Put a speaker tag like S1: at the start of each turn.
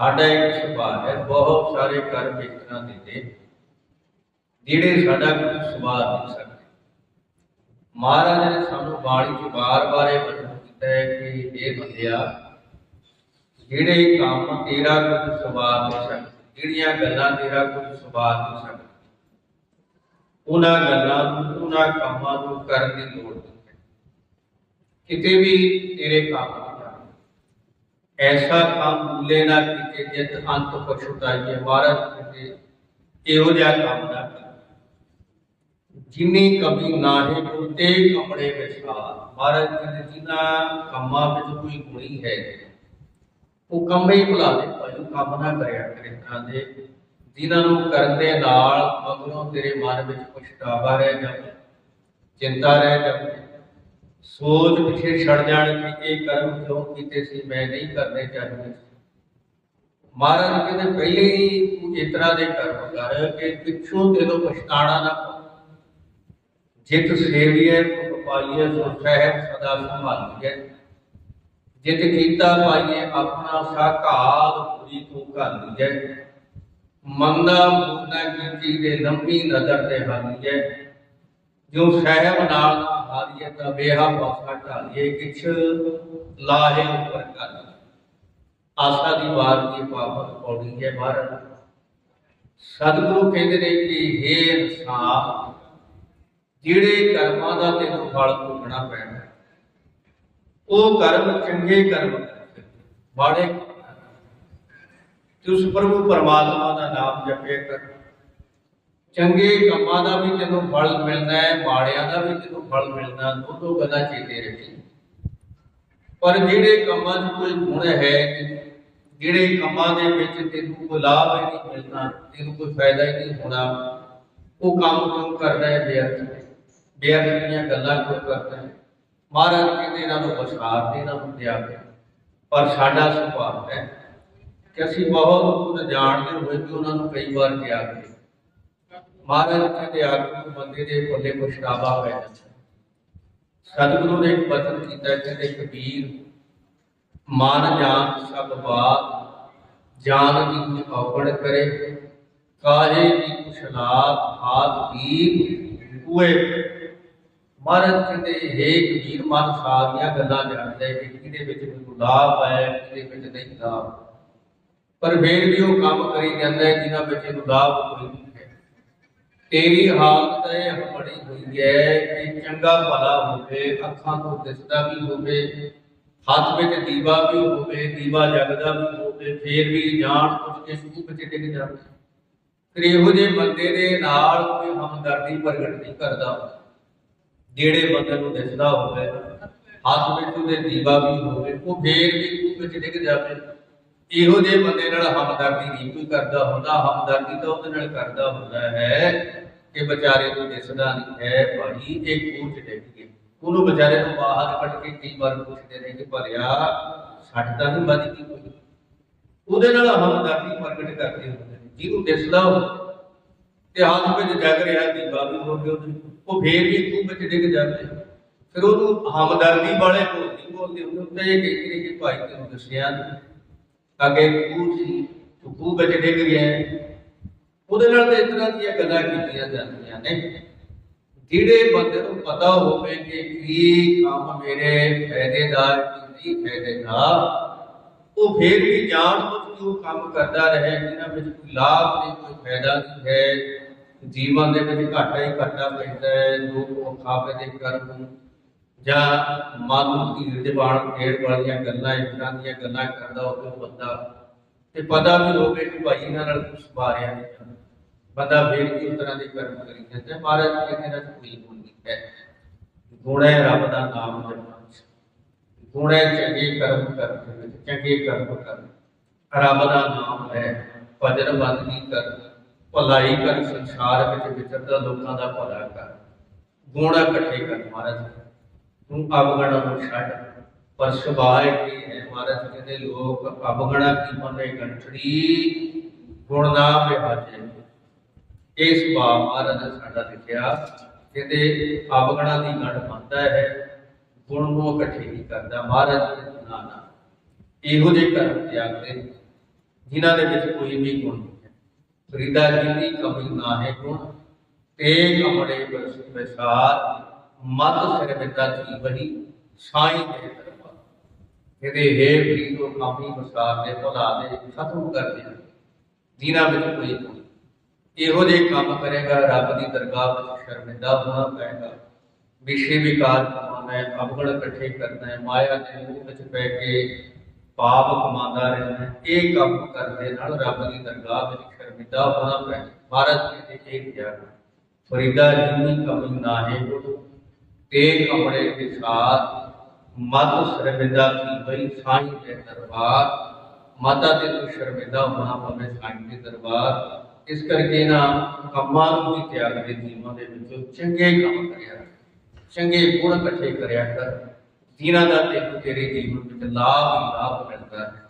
S1: ਸਾਡਾ ਇੱਕ ਸੁਭਾਅ ਹੈ, ਬਹੁਤ ਸਾਰੇ ਕਰਮ ਇਸ ਤਰ੍ਹਾਂ ਦੇ ਜਿਹੜੇ ਸਾਡਾ ਸੁਭਾਅ ਨਹੀਂ ਸਕਦੇ। ਮਹਾਰਾਜ ਨੇ ਸਾਨੂੰ ਬਾਣੀ ਚ ਬਾਰ-ਬਾਰ ਇਹ ਬਚਨ ਕੀਤਾ ਹੈ ਕਿ ਇਹ ਬੰਦਿਆ, ਜਿਹੜੇ ਕੰਮ ਤੇਰਾ ਕੁਝ ਸੁਭਾਅ ਨਹੀਂ ਸਕਦੇ, ਜਿਹੜੀਆਂ ਗੱਲਾਂ ਤੇਰਾ ਕੁਝ ਸੁਭਾਅ ਨਹੀਂ ਸਕਦੇ, ਉਹਨਾਂ ਗੱਲਾਂ ਨੂੰ, ਉਹਨਾਂ ਕੰਮਾਂ ਨੂੰ ਕਰਨ ਦੀ ਲੋੜ ਨਹੀਂ ਹੈ। ਕਿਤੇ ਵੀ ਤੇਰੇ ਕੰਮ ਐਸਾ ਕੰਮ ਭੁੱਲੇ ਨਾ ਕੀਤੇ ਜਿਤ ਅੰਤ ਪਛੁਤਾਈਏ ਮਹਾਰਾਜ ਕਹਿੰਦੇ ਇਹੋ ਜਿਹਾ ਕੰਮ ਨਾ ਜਿਨੀ ਕਭੀ ਨਾਹੇ ਕੁੱਤੇ ਕਪੜੇ ਵਿਸਾਰ ਮਹਾਰਾਜ ਕਹਿੰਦੇ ਜਿਨ੍ਹਾਂ ਕੰਮਾਂ ਵਿੱਚ ਕੋਈ ਗੁਣੀ ਹੈ ਉਹ ਕੰਮ ਹੀ ਭੁਲਾ ਦੇ। ਭਾਈ, ਕੰਮ ਨਾ ਕਰਿਆ ਕਰੇ ਤਾਂ ਦੇ। ਜਿਨ੍ਹਾਂ ਨੂੰ ਕਰਨ ਦੇ ਨਾਲ ਮਗਰੋਂ ਤੇਰੇ ਮਨ ਵਿੱਚ ਪਛਤਾਵਾ ਰਹਿ ਜਾਵੇ, ਚਿੰਤਾ ਰਹਿ ਜਾਵੇ ਸੋਚ ਪਿਛੇ ਛੜ ਜਾਣ ਕਿ ਇਹ ਕਰਮ ਕਿਉਂ ਕੀਤੇ ਸੀ, ਮੈਂ ਨਹੀਂ ਕਰਨੇ ਚਾਹੀਦੇ ਮਹਾਰਾਜ ਕਹਿੰਦੇ, ਪਹਿਲੇ ਹੀ ਤੂੰ ਇਸ ਤਰ੍ਹਾਂ ਦੇ ਕਰਮ ਕਰ ਕਿ ਪਿੱਛੋਂ ਤੈਨੂੰ ਪਛਤਾਣਾ ਨਾ ਜਿਤ ਸੇਵੀਏ ਸੁਖ ਪਾਈਏ, ਸੋ ਸਹਿਬ ਸਦਾ ਸੰਭਾਲੀਏ। ਜਿਤ ਕੀਤਾ ਪਾਈਏ, ਆਪਣਾ ਸਾਕਾਲ ਪੂਰੀ ਤੂੰ ਕਰ ਲਈਏ। ਮੰਦਾ ਮੁਕਨਾ ਕੀਤੀ ਦੇ ਲੰਬੀ ਨਜ਼ਰ ਤੇ ਹਾਲੀਏ ਜੋ ਸਹਿਬ ਨਾਲ ਹਾਰੀਏ ਤਾਂ ਬੇਹਾ ਪਾਸਾ ਢਾਲੀਏ, ਕਿਛ ਲਾਹੇ ਉੱਪਰ ਕਰ ਆਸਾ ਦੀ ਬਾਤ ਦੀ ਪਾਵਨ ਪੌੜੀ ਹੈ ਮਹਾਰਾਜ। ਸਤਿਗੁਰੂ ਕਹਿੰਦੇ ਨੇ ਕਿ हे ਇਨਸਾਨ, ਜਿਹੜੇ ਕਰਮਾਂ ਦਾ ਤੈਨੂੰ ਫਲ ਭੋਗਣਾ ਪੈਣਾ, ਉਹ ਕਰਮ ਚੰਗੇ ਕਰਮ ਕਰ ਬਾੜੇ ਤੇ ਉਸ ਪ੍ਰਭੂ ਪਰਮਾਤਮਾ ਦਾ ਨਾਮ ਜਪਿਆ ਕਰ। ਚੰਗੇ ਕੰਮਾਂ ਦਾ ਵੀ ਤੈਨੂੰ ਫਲ ਮਿਲਣਾ ਹੈ, ਮਾੜਿਆਂ ਦਾ ਵੀ ਤੈਨੂੰ ਫਲ ਮਿਲਣਾ ਦੋਨੋਂ ਗੱਲਾਂ ਚੇਤੇ ਰੱਖੀ। ਪਰ ਜਿਹੜੇ ਕੰਮਾਂ 'ਚ ਕੋਈ ਗੁਣ ਹੈ, ਜਿਹੜੇ ਕੰਮਾਂ ਦੇ ਵਿੱਚ ਤੈਨੂੰ ਕੋਈ ਲਾਭ ਹੀ ਨਹੀਂ ਮਿਲਣਾ ਤੈਨੂੰ ਕੋਈ ਫਾਇਦਾ ਹੀ ਨਹੀਂ ਹੋਣਾ, ਉਹ ਕੰਮ ਕਿਉਂ ਕਰਦਾ ਹੈ ਬੇਅਰਥ ਬੇਅਰਥ ਦੀਆਂ ਗੱਲਾਂ ਕਿਉਂ ਕਰਦਾ ਹੈ? ਮਹਾਰਾਜ ਕਹਿੰਦੇ, ਇਹਨਾਂ ਨੂੰ ਬਸਾਰ ਦੇ ਇਹਨਾਂ ਨੂੰ ਪਰ ਸਾਡਾ ਸੁਭਾਅ ਹੈ ਕਿ ਅਸੀਂ ਬਹੁਤ ਕੁਝ ਜਾਣਦੇ ਹੋਏ ਵੀ ਉਹਨਾਂ ਨੂੰ ਕਈ ਵਾਰ ਕਿਹਾ ਕਰੀਏ ਮਹਾਰਾਜ ਕਹਿੰਦੇ ਆਗੂ ਬੰਦੇ ਦੇ ਕੋਲੇ ਪਛਤਾਵਾ ਪੈ ਜਾਂਦਾ। ਸਤਿਗੁਰੂ ਨੇ ਇੱਕ ਬਚਨ ਕੀਤਾ, ਕਹਿੰਦੇ ਕਬੀਰ ਮਨ ਜਾਣ ਸਭ ਬਾਤ ਜਾਨ ਦੀ ਔਗਣ ਕਰੇ, ਕਾਹੇ ਦੀ ਕੁਸ਼ਲਾਤ ਹਾਥ ਦੀਪ ਕੂਏ ਮਹਾਰਾਜ ਕਹਿੰਦੇ, ਹੈ ਕਬੀਰ ਮਨ ਸਾਰੀਆਂ ਗੱਲਾਂ ਜਾਣਦਾ ਹੈ, ਕਿ ਕਿਹਦੇ ਵਿੱਚ ਕੋਈ ਲਾਭ ਹੈ ਕਿਹਦੇ ਵਿੱਚ ਨਹੀਂ ਲਾਭ। ਪਰ ਫੇਰ ਵੀ ਉਹ ਕੰਮ ਕਰੀ ਜਾਂਦਾ ਹੈ, ਜਿਨ੍ਹਾਂ ਵਿੱਚ ਇਹਨੂੰ ਲਾਭ ਕੋਈ ਤੇਰੀ ਹਾਲਤ ਇਹ ਬੜੀ ਹੋਈ ਹੈ ਕਿ ਚੰਗਾ ਭਲਾ ਹੋਵੇ, ਅੱਖਾਂ ਤੋਂ ਦਿਸਦਾ ਵੀ ਹੋਵੇ, ਹੱਥ ਵਿੱਚ ਦੀਵਾ ਵੀ ਹੋਵੇ, ਦੀਵਾ ਜਗਦਾ ਵੀ ਹੋਵੇ, ਫੇਰ ਵੀ ਜਾਣ ਕੁਝ ਕੇ ਸੂਹ ਵਿੱਚ ਡਿੱਗ ਜਾਵੇ। ਫਿਰ ਇਹੋ ਜਿਹੇ ਬੰਦੇ ਦੇ ਨਾਲ ਕੋਈ ਹਮਦਰਦੀ ਪ੍ਰਗਟ ਨਹੀਂ ਕਰਦਾ ਜਿਹੜੇ ਬੰਦੇ ਨੂੰ ਦਿਸਦਾ ਹੋਵੇ, ਹੱਥ ਵਿੱਚ ਉਹਦੇ ਦੀਵਾ ਵੀ ਹੋਵੇ, ਉਹ ਫੇਰ ਵੀ ਖੂਹ ਵਿੱਚ ਡਿੱਗ ਜਾਵੇ। ਇਹੋ ਜਿਹੇ ਬੰਦੇ ਨਾਲ ਹਮਦਰਦੀ ਨਹੀਂ ਕੋਈ ਕਰਦਾ ਹੁੰਦਾ। ਹਮਦਰਦੀ ਤਾਂ ਉਹਦੇ ਨਾਲ ਕਰਦਾ ਹੁੰਦਾ ਹੈ। ਕਿ ਵਿਚਾਰੇ ਨੂੰ ਦਿਸਦਾ ਨਹੀਂ ਹੈ ਭਾਈ ਇਹ ਖੂਹ ਚ ਉਹਨੂੰ ਵਿਚਾਰੇ ਨੂੰ ਬਾਹਰ ਕੱਢ ਕੇ ਕਈ ਵਾਰ ਪੁੱਛਦੇ ਨੇ ਕਿ ਭਲਿਆ ਸੱਟ ਨਹੀਂ ਵੱਜ ਗਈ ਕੋਈ? ਉਹਦੇ ਨਾਲ ਹਮਦਰਦੀ ਪ੍ਰਗਟ ਕਰਦੇ ਹੁੰਦੇ ਨੇ। ਜਿਹਨੂੰ ਦਿਸਦਾ ਤੇ ਹੱਥ ਵਿੱਚ ਜਗ ਰਿਹਾ ਦੀ ਬਾਬੀ ਹੋ ਉਹਦੇ ਉਹ ਫੇਰ ਵੀ ਖੂਹ ਵਿੱਚ ਡਿੱਗ ਜਾਂਦੇ ਫਿਰ ਉਹਨੂੰ ਹਮਦਰਦੀ ਵਾਲੇ ਬੋਲਦੀ ਬੋਲਦੇ ਉਹਨੂੰ। ਤਾਂ ਇਹ ਕਹਿੰਦੇ ਨੇ ਕਿ ਭਾਈ ਤੈਨੂੰ ਦੱਸਿਆ ਨਹੀਂ ਅੱਗੇ ਖੂਹ ਸੀ ਤੂੰ ਖੂਹ ਵਿੱਚ ਡਿੱਗ ਗਿਆ। ਉਹਦੇ ਨਾਲ ਤਾਂ ਇਸ ਤਰ੍ਹਾਂ ਦੀਆਂ ਗੱਲਾਂ ਕੀਤੀਆਂ ਜਾਂਦੀਆਂ ਨੇ। ਜਿਹੜੇ ਬੰਦੇ ਨੂੰ ਪਤਾ ਹੋਵੇ ਕਿ ਕੀ ਕੰਮ ਮੇਰੇ ਫਾਇਦੇ ਦਾ ਕੀ ਫਾਇਦੇ ਦਾ ਉਹ ਫੇਰ ਵੀ ਜਾਣ ਬੁੱਝ ਕੇ ਉਹ ਕੰਮ ਕਰਦਾ ਰਹੇ, ਜਿਨ੍ਹਾਂ ਵਿੱਚ ਕੋਈ ਲਾਭ ਨਹੀਂ, ਕੋਈ ਫਾਇਦਾ ਨਹੀਂ ਹੈ। ਜੀਵਨ ਦੇ ਵਿੱਚ ਘਾਟਾ ਹੀ ਘਾਟਾ ਪੈਂਦਾ ਹੈ, ਲੋਕ ਉਹ ਦੇ ਕਰਮ ਜਾਂ ਮਨ ਨੂੰ ਧੀਰ ਦੇ ਬਾਣ ਖੇਡ ਵਾਲੀਆਂ ਗੱਲਾਂ, ਇਸ ਤਰ੍ਹਾਂ ਦੀਆਂ ਗੱਲਾਂ ਕਰਦਾ ਹੋਵੇ, ਉਹ ਬੰਦਾ ਤੇ ਪਤਾ ਵੀ ਹੋਵੇ ਕਿ ਭਾਈ ਇਹਨਾਂ ਨਾਲ ਕੁਝ ਬਾਰਿਆ ਨਹੀਂ ਜਾਂਦਾ। ਬੰਦਾ ਫੇਰ ਵੀ ਉਸ ਤਰ੍ਹਾਂ ਦੇ ਕਰਮ ਕਰੀ ਜਾਂਦਾ। ਮਹਾਰਾਜ ਕਹਿੰਦੇ ਇਹਨਾਂ ਕੋਈ ਗੁਣ ਨਹੀਂ ਹੈ। ਗੁਣ ਹੈ ਰੱਬ ਦਾ ਨਾਮ ਜਪਣਾ। ਗੁਣ ਹੈ ਚੰਗੇ ਕਰਮ ਕਰਨ ਵਿੱਚ, ਚੰਗੇ ਕਰਮ ਕਰਨ। ਰੱਬ ਦਾ ਨਾਮ ਹੈ ਭਜਨ ਬੰਦਗੀ ਕਰ ਭਲਾਈ ਕਰ ਸੰਸਾਰ ਵਿੱਚ ਵਿਚਰਦਾ ਲੋਕਾਂ ਦਾ ਭਲਾ ਕਰ। ਗੁਣ ਇਕੱਠੇ ਕਰ ਮਹਾਰਾਜ ਤੂੰ ਅਵਗਣ ਨੂੰ ਛੱਡ। ਪਰ ਸੁਭਾਅ ਕੀ ਮਹਾਰਾਜ ਕਹਿੰਦੇ, ਲੋਕ ਅਵਗਣਾ ਕੀ ਮਨੇ ਗੰਠੜੀ ਗੁਣ ਨਾ ਵਿਹਾਜੇ ਇਹ ਸੁਭਾਅ ਮਹਾਰਾਜ ਨੇ ਸਾਡਾ ਲਿਖਿਆ, ਕਹਿੰਦੇ ਅਵਗਣਾ ਦੀ ਗੰਢ ਮੰਨਦਾ ਹੈ, ਗੁਣ ਨੂੰ ਇਕੱਠੇ ਨਹੀਂ ਕਰਦਾ। ਮਹਾਰਾਜ ਦੇ ਨਾ ਨਾ, ਇਹੋ ਜਿਹੇ ਕਰਮ ਤਿਆਗ ਜਿਨ੍ਹਾਂ ਦੇ ਵਿੱਚ ਕੋਈ ਵੀ ਗੁਣ ਨਹੀਂ ਹੈ। ਫਰੀਦਾ ਜਿਨੀ ਕਮੀ ਨਾ ਹੈ ਗੁਣ, ਤੇ ਕਮੜੇ ਬਸ ਵਿਸਾਰ ਮਤ ਸਿਰ ਬਿਤਾ ਥੀ ਬਹੀ ਸਾਈ ਦੇ ਇਹਦੇ ਹੈ ਫਰੀਦੋ ਕਾਮੀ ਵਿਸਾਰ ਦੇ ਭੁਲਾ ਦੇ ਖਤਮ ਕਰ ਦੇ। ਜਿਨ੍ਹਾਂ ਵਿੱਚ ਕੋਈ ਇਹੋ ਜਿਹੇ ਕੰਮ ਕਰੇਗਾ, ਰੱਬ ਦੀ ਦਰਗਾਹ ਵਿੱਚ ਸ਼ਰਮਿੰਦਾ ਹੋਣਾ ਪਏਗਾ ਵਿਸ਼ੇ ਵਿਕਾਰ ਕਮਾਉਣਾ ਹੈ ਅਵਗਣ ਇਕੱਠੇ ਕਰਨਾ ਹੈ, ਮਾਇਆ ਦੇ ਮੂਹ ਵਿੱਚ ਪੈ ਕੇ ਪਾਪ ਕਮਾਉਂਦਾ ਰਹਿਣਾ ਇਹ ਕੰਮ ਕਰਨ ਨਾਲ ਰੱਬ ਦੀ ਦਰਗਾਹ ਵਿੱਚ ਸ਼ਰਮਿੰਦਾ ਹੋਣਾ ਪਏਗਾ ਮਹਾਰਾਜ ਨੇ ਇਹ ਕਿਹਾ ਫਰੀਦਾ ਜਿਨੀ ਕਮੀ ਨਾ ਹੈ ਗੁਰੂ ਤੇ ਕਮੜੇ ਦੇ ਸਾਥ ਮਤ ਸ਼ਰਮਿੰਦਾ ਕੀ ਬਈ ਸਾਈਂ ਦੇ ਦਰਬਾਰ? ਮਾਤਾ ਤੇ ਤੂੰ ਸ਼ਰਮਿੰਦਾ ਹੋਣਾ ਪਵੇ ਸਾਈਂ ਦੇ ਦਰਬਾਰ। ਇਸ ਕਰਕੇ ਨਾ ਕੰਮਾਂ ਨੂੰ ਵੀ ਤਿਆਗ ਦੇ ਜੀਵਾਂ ਦੇ ਵਿੱਚ ਚੰਗੇ ਕੰਮ ਕਰਿਆ ਚੰਗੇ ਗੁਣ ਇਕੱਠੇ ਕਰਿਆ ਕਰ। ਜਿਨ੍ਹਾਂ ਦਾ ਤੈਨੂੰ ਤੇਰੇ ਜੀਵਨ ਵਿੱਚ ਲਾਭ ਹੀ ਲਾਭ ਮਿਲਦਾ ਹੈ।